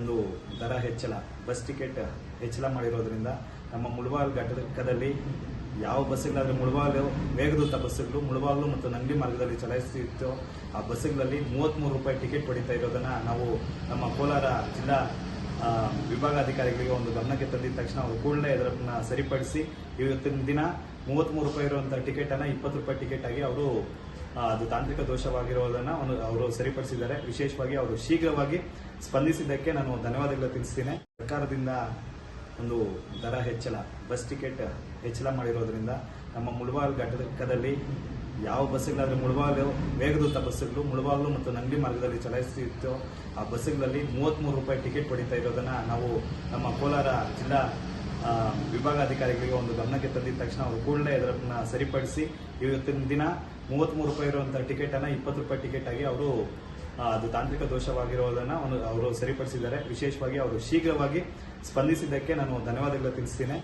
ಒಂದು ದರ ಹೆಚ್ಚಳ ಬಸ್ ಟಿಕೆಟ್ ಹೆಚ್ಚಳ ಮಾಡಿರೋದ್ರಿಂದ ನಮ್ಮ ಮುಳಬಾಲ್ ಘಟಕದಲ್ಲಿ ಯಾವ ಬಸ್ಸುಗಳಾದ್ರೆ ಮುಳಬಾಲ್, ವೇಗದೂತ ಬಸ್ಸುಗಳು ಮುಳಬಾಗ್ಲು ಮತ್ತು ನಂಗಡಿ ಮಾರ್ಗದಲ್ಲಿ ಚಲಾಯಿಸುತ್ತಿತ್ತು. ಆ ಬಸ್ಸುಗಳಲ್ಲಿ ಮೂವತ್ತ್ಮೂರು ರೂಪಾಯಿ ಟಿಕೆಟ್ ಪಡಿತಾ ಇರೋದನ್ನು ನಾವು ನಮ್ಮ ಕೋಲಾರ ಜಿಲ್ಲಾ ವಿಭಾಗಾಧಿಕಾರಿಗಳಿಗೆ ಒಂದು ಗಮನಕ್ಕೆ ತಂದಿದ ತಕ್ಷಣ ಅವರು ಕೂಡಲೇ ಇದರನ್ನ ಸರಿಪಡಿಸಿ ಇವತ್ತಿನ ದಿನ ಮೂವತ್ತ್ಮೂರು ರೂಪಾಯಿ ಇರುವಂಥ ಟಿಕೆಟನ್ನು ಇಪ್ಪತ್ತು ರೂಪಾಯಿ ಟಿಕೆಟ್ ಆಗಿ ಅವರು ಅದು ತಾಂತ್ರಿಕ ದೋಷವಾಗಿರೋದನ್ನ ಅವರು ಸರಿಪಡಿಸಿದ್ದಾರೆ. ವಿಶೇಷವಾಗಿ ಅವರು ಶೀಘ್ರವಾಗಿ ಸ್ಪಂದಿಸಿದ್ದಕ್ಕೆ ನಾನು ಧನ್ಯವಾದಗಳು ತಿಳಿಸ್ತೀನಿ. ಸರ್ಕಾರದಿಂದ ಒಂದು ದರ ಹೆಚ್ಚಳ, ಬಸ್ ಟಿಕೆಟ್ ಹೆಚ್ಚಳ ಮಾಡಿರೋದ್ರಿಂದ ನಮ್ಮ ಮುಳಬಾಲ್ ಘಟಕದಲ್ಲಿ ಯಾವ ಬಸ್ಸುಗಳಾದರೂ ಮುಳಬಾಲ್ ವೇಗದೂತ ಬಸ್ಸುಗಳು ಮುಳಬಾಗ್ಲು ಮತ್ತು ನಂಗಡಿ ಮಾರ್ಗದಲ್ಲಿ ಚಲಾಯಿಸುತ್ತಿತ್ತು. ಆ ಬಸ್ಸುಗಳಲ್ಲಿ ಮೂವತ್ತ್ಮೂರು ರೂಪಾಯಿ ಟಿಕೆಟ್ ಪಡಿತಾ ಇರೋದನ್ನ ನಾವು ನಮ್ಮ ಕೋಲಾರ ಜಿಲ್ಲಾ ವಿಭಾಗಾಧಿಕಾರಿಗಳಿಗೆ ಒಂದು ಗಮನಕ್ಕೆ ತಂದಿದ ತಕ್ಷಣ ಅವರು ಕೂಡಲೇ ಇದರನ್ನ ಸರಿಪಡಿಸಿ ಇವತ್ತಿನ ದಿನ ಮೂವತ್ತ್ಮೂರು ರೂಪಾಯಿ ಇರುವಂತಹ ಟಿಕೆಟ್ ಅನ್ನ ಇಪ್ಪತ್ತು ರೂಪಾಯಿ ಟಿಕೆಟ್ ಆಗಿ ಅವರು ಅದು ತಾಂತ್ರಿಕ ದೋಷವಾಗಿರೋದನ್ನ ಅವರು ಸರಿಪಡಿಸಿದ್ದಾರೆ. ವಿಶೇಷವಾಗಿ ಅವರು ಶೀಘ್ರವಾಗಿ ಸ್ಪಂದಿಸಿದ್ದಕ್ಕೆ ನಾನು ಧನ್ಯವಾದಗಳು ತಿಳಿಸ್ತೀನಿ.